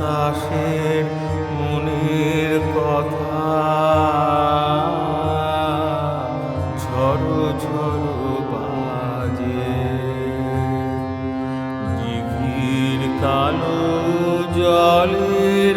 আকাশের মনের কথা। ঝড়ো ঝড়ো বাজে। দিঘির কালো জলের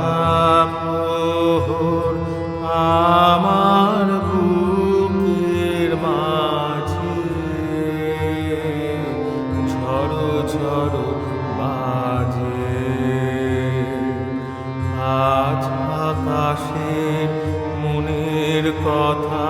কথা